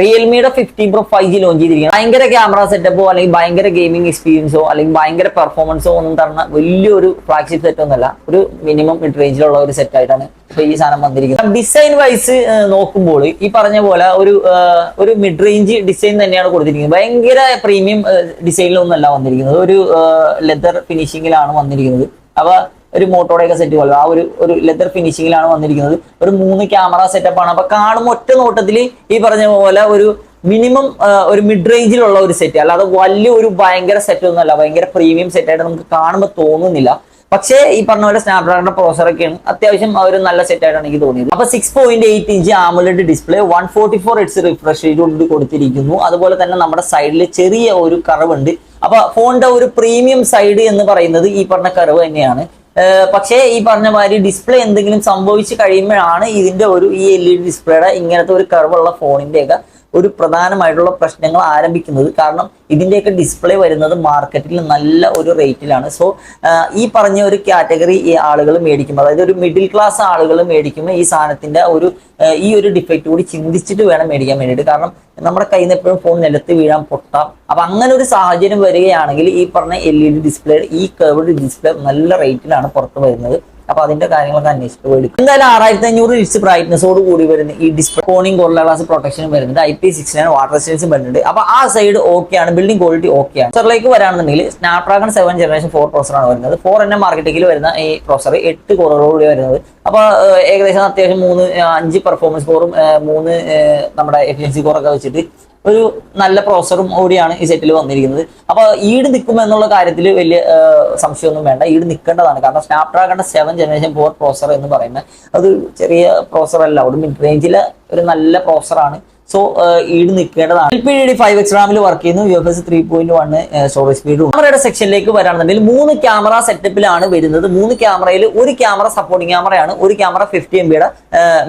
റിയൽമിയുടെ fifteen pro five G launch ചെയ്തിരിക്കുന്നത് ഭയങ്കര camera സെറ്റപ്പോ അല്ലെങ്കിൽ ഭയങ്കര ഗെയിമിംഗ് എക്സ്പീരിയൻസോ അല്ലെങ്കിൽ ഭയങ്കര പെർഫോമൻസോ ഒന്നും തരുന്ന വലിയൊരു ഫ്ലാഗ്ഷിപ്പ് സെറ്റ് ഒന്നല്ല ഒരു മിനിമം മിഡ് റേഞ്ചിലുള്ള ഒരു സെറ്റ് ആയിട്ടാണ് ഈ സാധനം വന്നിരിക്കുന്നത്. ഡിസൈൻ വൈസ് നോക്കുമ്പോൾ ഈ പറഞ്ഞ പോലെ ഒരു ഒരു മിഡ് റേഞ്ച് ഡിസൈൻ തന്നെയാണ് കൊടുത്തിരിക്കുന്നത്. ഭയങ്കര പ്രീമിയം ഡിസൈനിലൊന്നല്ല വന്നിരിക്കുന്നത്. ഒരു ലെതർ ഫിനിഷിങ്ങിലാണ് വന്നിരിക്കുന്നത്. അപ്പൊ ഒരു മോട്ടോടെയൊക്കെ സെറ്റ് പോലെ. ആ ഒരു ഒരു ലെതർ ഫിനിഷിങ്ങിലാണ് വന്നിരിക്കുന്നത്. ഒരു മൂന്ന് ക്യാമറ സെറ്റപ്പ് ആണ്. അപ്പൊ കാണുമ്പോൾ ഒറ്റ നോട്ടത്തിൽ ഈ പറഞ്ഞ പോലെ ഒരു മിനിമം ഒരു മിഡ് റേഞ്ചിലുള്ള ഒരു സെറ്റ് അല്ലാതെ വലിയ ഒരു ഭയങ്കര സെറ്റ് ഒന്നുമല്ല ഭയങ്കര പ്രീമിയം സെറ്റ് ആയിട്ട് നമുക്ക് കാണുമ്പോൾ തോന്നുന്നില്ല. പക്ഷേ ഈ പറഞ്ഞ പോലെ സ്നാപ്ഡ്രാഗണിന്റെ ഡ്രാഗണിന്റെ പ്രോസറൊക്കെയാണ് അത്യാവശ്യം ഒരു നല്ല സെറ്റ് ആയിട്ടാണ് എനിക്ക് തോന്നിയത്. അപ്പൊ six point eight inch AMOLED display one forty four it's refresh ചെയ്തുകൊണ്ട് കൊടുത്തിരിക്കുന്നു. അതുപോലെ തന്നെ നമ്മുടെ സൈഡിൽ ചെറിയ ഒരു കറവ് ഉണ്ട്. അപ്പൊ ഫോണിന്റെ ഒരു പ്രീമിയം സൈഡ് എന്ന് പറയുന്നത് ഈ പറഞ്ഞ കറവ് തന്നെയാണ്. പക്ഷേ ഈ പറഞ്ഞ മാതിരി ഡിസ്പ്ലേ എന്തെങ്കിലും സംഭവിച്ചു കഴിയുമ്പോഴാണ് ഇതിന്റെ ഒരു ഈ എൽ ഇ ഡി ഡിസ്പ്ലേയുടെ ഇങ്ങനത്തെ ഒരു കർവുള്ള ഫോണിന്റെയൊക്കെ ഒരു പ്രധാനമായിട്ടുള്ള പ്രശ്നങ്ങൾ ആരംഭിക്കുന്നത്. കാരണം ഇതിന്റെയൊക്കെ ഡിസ്പ്ലേ വരുന്നത് മാർക്കറ്റിൽ നല്ല ഒരു റേറ്റിലാണ് സോ ഈ പറഞ്ഞ ഒരു കാറ്റഗറി ഈ ആളുകൾ മേടിക്കുമ്പോൾ അതായത് ഒരു മിഡിൽ ക്ലാസ് ആളുകൾ മേടിക്കുമ്പോൾ ഈ സാധനത്തിന്റെ ഒരു ഈ ഒരു ഡിഫക്റ്റ് കൂടി ചിന്തിച്ചിട്ട് വേണം മേടിക്കാൻ വേണ്ടിയിട്ട്. കാരണം നമ്മുടെ കയ്യിൽ നിന്ന് എപ്പോഴും ഫോൺ നിലത്ത് വീഴാൻ പൊട്ടാം. അപ്പം അങ്ങനെ ഒരു സാഹചര്യം വരികയാണെങ്കിൽ ഈ പറഞ്ഞ എൽ ഇ ഡി ഡിസ്പ്ലേ ഈ കർവ്ഡ് ഡിസ്പ്ലേ നല്ല റേറ്റിലാണ് പുറത്ത് വരുന്നത്. അപ്പൊ അതിന്റെ കാര്യങ്ങളൊക്കെ അന്വേഷിച്ചിട്ട് പോയി എന്തായാലും ആറായിരത്തി അഞ്ഞൂറ് ഇൻസ് ബ്രൈറ്റ്നസോട് കൂടി വരുന്ന ഈ ഡിസ്പ്ലേ കോണിംഗ് ഗോൾഡ് ഗ്ലാസ് പ്രൊട്ടക്ഷനും വരുന്നുണ്ട് I P six nine water റെസിസ്റ്റൻസും വരുന്നുണ്ട്. അപ്പൊ ആ സൈഡ് ഓക്കെ ആണ്. ബിൽഡിംഗ് ക്വാളിറ്റി ഓക്കെ ആണ്. പ്രൊസറിലേക്ക് വരാണെന്നുണ്ടെങ്കിൽ സ്നാപ്ഡ്രാഗൺ സെവൻ ജനറേഷൻ ഫോർ ആണ് വരുന്നത്. ഫോർ എൻ എം മാർക്കറ്റിൽ വരുന്ന ഈ പ്രൊസർ എട്ട് കോറോടുകൂടി വരുന്നത്. അപ്പൊ ഏകദേശം അത്യാവശ്യം മൂന്ന് അഞ്ച് പെർഫോമൻസ് കോറും മൂന്ന് നമ്മുടെ എഫിഷ്യൻസി കോറൊക്കെ വെച്ചിട്ട് ഒരു നല്ല പ്രോസറും കൂടിയാണ് ഈ സെറ്റിൽ വന്നിരിക്കുന്നത്. അപ്പൊ ഈട് നിൽക്കും എന്നുള്ള കാര്യത്തിൽ വലിയ സംശയമൊന്നും വേണ്ട. ഈട് നിൽക്കേണ്ടതാണ്. കാരണം സ്നാപ്ഡ്രാഗണിന്റെ സെവൻ ജനറേഷൻ ഫോർ പ്രോസർ എന്ന് പറയുന്നത്. അത് ചെറിയ പ്രോസർ അല്ല. ഒരു മിഡ് റേഞ്ചിലെ ഒരു നല്ല പ്രോസറാണ് സോ ഈട് നിൽക്കേണ്ടതാണ്. L P D five X റാമിൽ work ചെയ്യുന്നു. U F S three point one storage സ്പീഡും ക്യാമറയുടെ സെക്ഷനിലേക്ക് വരാണെന്നുണ്ടെങ്കിൽ മൂന്ന് ക്യാമറ സെറ്റപ്പിലാണ് വരുന്നത്. മൂന്ന് ക്യാമറയിൽ ഒരു ക്യാമറ സപ്പോർട്ടിംഗ് ക്യാമറയാണ് ഒരു ക്യാമറ ഫിഫ്റ്റി എം ബിയുടെ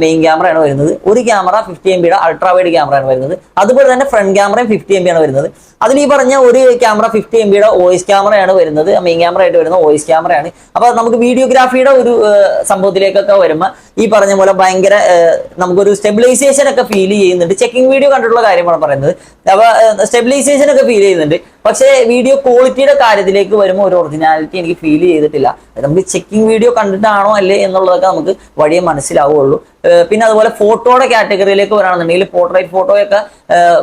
മെയിൻ ക്യാമറയാണ് വരുന്നത്. ഒരു ക്യാമറ ഫിഫ്റ്റി എം ബിയുടെ അൾട്രാ വൈഡ് ക്യാമറയാണ് വരുന്നത്. അതുപോലെ തന്നെ ഫ്രണ്ട് ക്യാമറയും ഫിഫ്റ്റി എം ബിയാണ് വരുന്നത്. അതിൽ ഈ പറഞ്ഞ ഒരു ക്യാമറ ഫിഫ്റ്റി എം ബിയുടെ വോയിസ് ക്യാമറയാണ് വരുന്നത്. മെയിൻ ക്യാമറ ആയിട്ട് വരുന്ന വോയിസ് ക്യാമറയാണ് അപ്പോൾ നമുക്ക് വീഡിയോഗ്രാഫിയുടെ ഒരു സംഭവത്തിലേക്കൊക്കെ വരുമ്പോൾ ഈ പറഞ്ഞ പോലെ ഭയങ്കര നമുക്കൊരു സ്റ്റെബിലൈസേഷൻ ഒക്കെ ഫീൽ ചെയ്യുന്നുണ്ട്. ചെക്കിംഗ് വീഡിയോ കണ്ടിട്ടുള്ള കാര്യമാണ് പറയുന്നത്. അപ്പോൾ സ്റ്റെബിലൈസേഷൻ ഒക്കെ ഫീൽ ചെയ്യുന്നുണ്ട്. പക്ഷേ വീഡിയോ ക്വാളിറ്റിയുടെ കാര്യത്തിലേക്ക് വരുമ്പോൾ ഒരു ഒറിജിനാലിറ്റി എനിക്ക് ഫീൽ ചെയ്തിട്ടില്ല. നമുക്ക് ചെക്കിംഗ് വീഡിയോ കണ്ടിട്ടാണോ അല്ലേ എന്നുള്ളതൊക്കെ നമുക്ക് വഴിയെ മനസ്സിലാവുള്ളൂ. പിന്നെ അതുപോലെ ഫോട്ടോയുടെ കാറ്റഗറിയിലേക്ക് വരാണെന്നുണ്ടെങ്കിൽ പോർട്രേറ്റ് ഫോട്ടോയൊക്കെ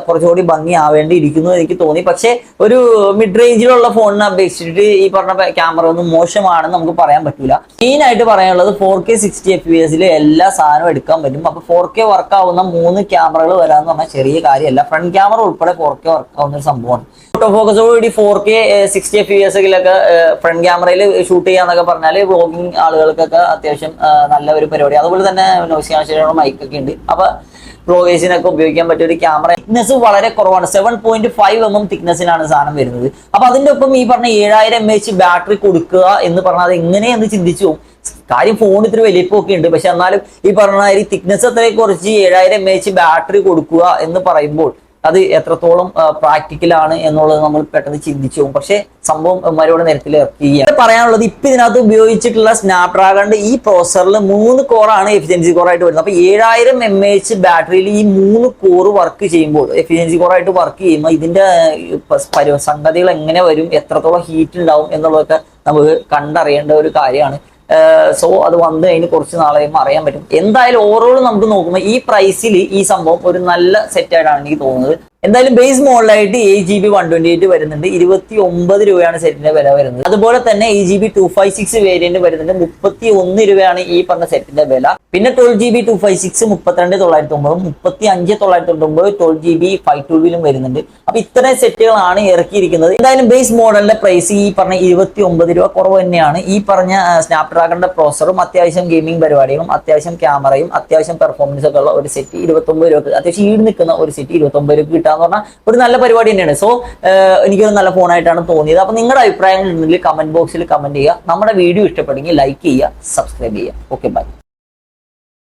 കുറച്ചുകൂടി ഭംഗി ആവേണ്ടിയിരിക്കുന്നു എന്ന് എനിക്ക് തോന്നി. പക്ഷേ ഒരു മിഡ് റേഞ്ചിലുള്ള ഫോണിനെ അപേക്ഷിച്ചിട്ട് ഈ പറഞ്ഞ ക്യാമറ ഒന്നും മോശമാണെന്ന് നമുക്ക് പറയാൻ പറ്റൂല. മെയിൻ ആയിട്ട് പറയാനുള്ളത് four K sixty F P എസിൽ എല്ലാ സാധനവും എടുക്കാൻ പറ്റും. അപ്പൊ ഫോർ കെ വർക്ക് ആവുന്ന മൂന്ന് ക്യാമറകൾ വരാന്ന് പറഞ്ഞാൽ ചെറിയ കാര്യമല്ല. ഫ്രണ്ട് ക്യാമറ ഉൾപ്പെടെ ഫോർ കെ വർക്ക് ആവുന്ന ഒരു സംഭവമാണ്. Photo ഫോക്കസോടുകൂടി four K sixty F P എസിലൊക്കെ front ക്യാമറയിൽ ഷൂട്ട് ചെയ്യാന്നൊക്കെ പറഞ്ഞാൽ വ്ളോഗിങ് ആളുകൾക്കൊക്കെ അത്യാവശ്യം നല്ല ഒരു പരിപാടി അതുപോലെ തന്നെ നോയ്സ് മൈക്ക് മൈക്കൊക്കെ ഉണ്ട്. അപ്പൊ വ്ളോഗേഴ്സിനൊക്കെ ഉപയോഗിക്കാൻ പറ്റിയ ഒരു ക്യാമറ തിക്നെസ് വളരെ കുറവാണ്. Seven point five M M തിക്നെസ്സിനാണ് സാധനം വരുന്നത്. അപ്പൊ അതിന്റെ ഒപ്പം ഈ പറഞ്ഞ ഏഴായിരം എം എച്ച് ബാറ്ററി കൊടുക്കുക എന്ന് പറഞ്ഞാൽ അത് എങ്ങനെയെന്ന് ചിന്തിച്ചു കാര്യം ഫോൺ ഇത്തിരി വലിപ്പമൊക്കെ ഉണ്ട്. പക്ഷെ എന്നാലും ഈ പറഞ്ഞ ഈ തിക്നെസ് അത്രയും കുറച്ച് ഏഴായിരം എം എച്ച് ബാറ്ററി കൊടുക്കുക എന്ന് പറയുമ്പോൾ അത് എത്രത്തോളം പ്രാക്ടിക്കൽ ആണ് എന്നുള്ളത് നമ്മൾ പെട്ടെന്ന് ചിന്തിച്ചു പോകും. പക്ഷേ സംഭവം മരോട് നിരത്തിൽ ഇറക്കുകയാണ്. പറയാനുള്ളത് ഇപ്പൊ ഇതിനകത്ത് ഉപയോഗിച്ചിട്ടുള്ള സ്നാപ്ഡ്രാഗണിന്റെ ഈ പ്രോസറിൽ മൂന്ന് കോറാണ് എഫിഷ്യൻസി കോർ ആയിട്ട് വരുന്നത്. അപ്പൊ ഏഴായിരം എം എച്ച് ബാറ്ററിയിൽ ഈ മൂന്ന് കോർ വർക്ക് ചെയ്യുമ്പോൾ എഫിഷ്യൻസി കോർ ആയിട്ട് വർക്ക് ചെയ്യുമ്പോൾ ഇതിന്റെ സംഗതികൾ എങ്ങനെ വരും എത്രത്തോളം ഹീറ്റ് ഉണ്ടാവും എന്നുള്ളതൊക്കെ നമുക്ക് കണ്ടറിയേണ്ട ഒരു കാര്യമാണ്. സോ അത് വന്നു കഴിഞ്ഞ് കുറച്ച് നാളെ അറിയാൻ പറ്റും. എന്തായാലും ഓവറോൾ നമുക്ക് നോക്കുമ്പോൾ ഈ പ്രൈസിൽ ഈ സംഭവം ഒരു നല്ല സെറ്റായിട്ടാണ് എനിക്ക് തോന്നുന്നത്. എന്തായാലും base മോഡലായിട്ട് eight G B one twenty eight വരുന്നുണ്ട്. ഇരുപത്തി ഒമ്പത് രൂപയാണ് സെറ്റിന്റെ വില വരുന്നത്. അതുപോലെ തന്നെ eight G B two five six variant വരുന്നുണ്ട്. മുപ്പത്തി ഒന്ന് രൂപയാണ് ഈ പറഞ്ഞ സെറ്റിന്റെ വില. പിന്നെ twelve G B two five six മുപ്പത്തിരണ്ട് തൊള്ളായിരത്തി ഒമ്പതും മുപ്പത്തി അഞ്ച് തൊള്ളായിരത്തി തൊണ്ണൂറ് ട്വൽവ് ജി ബി ഫൈവ് ട്വൽവിലും വരുന്നുണ്ട്. അപ്പൊ ഇത്രയും സെറ്റുകളാണ് ഇറക്കിയിരിക്കുന്നത്. എന്തായാലും ബേസ് മോഡലിന്റെ പ്രൈസ് ഈ പറഞ്ഞ ഇരുപത്തി ഒമ്പത് രൂപ കുറവ് തന്നെയാണ്. ഈ പറഞ്ഞ സ്നാപ് ഡ്രാഗണിന്റെ പ്രോസറും അത്യാവശ്യം ഗെയിമിംഗ് പരിപാടികളും അത്യാവശ്യം ക്യാമറയും അത്യാവശ്യം പെർഫോമൻസ് ഒക്കെ ഉള്ള ഒരു സെറ്റ് ഇരുപത്തി ഒമ്പത് രൂപ അത്യാവശ്യം ഈട് നിൽക്കുന്ന ഒരു സെറ്റ് ഇരുപത്തി ഒമ്പത് രൂപ കിട്ടാന്ന് പറഞ്ഞാൽ ഒരു നല്ല പരിപാടി തന്നെയാണ്. സോ എനിക്കൊരു നല്ല ഫോണായിട്ടാണ് തോന്നിയത്. അപ്പൊ നിങ്ങളുടെ അഭിപ്രായങ്ങൾ ഉണ്ടെങ്കിൽ കമന്റ് ബോക്സിൽ കമന്റ് ചെയ്യുക. നമ്മുടെ വീഡിയോ ഇഷ്ടപ്പെടുമെങ്കിൽ ലൈക്ക് ചെയ്യുക സബ്സ്ക്രൈബ് ചെയ്യുക. Okay bye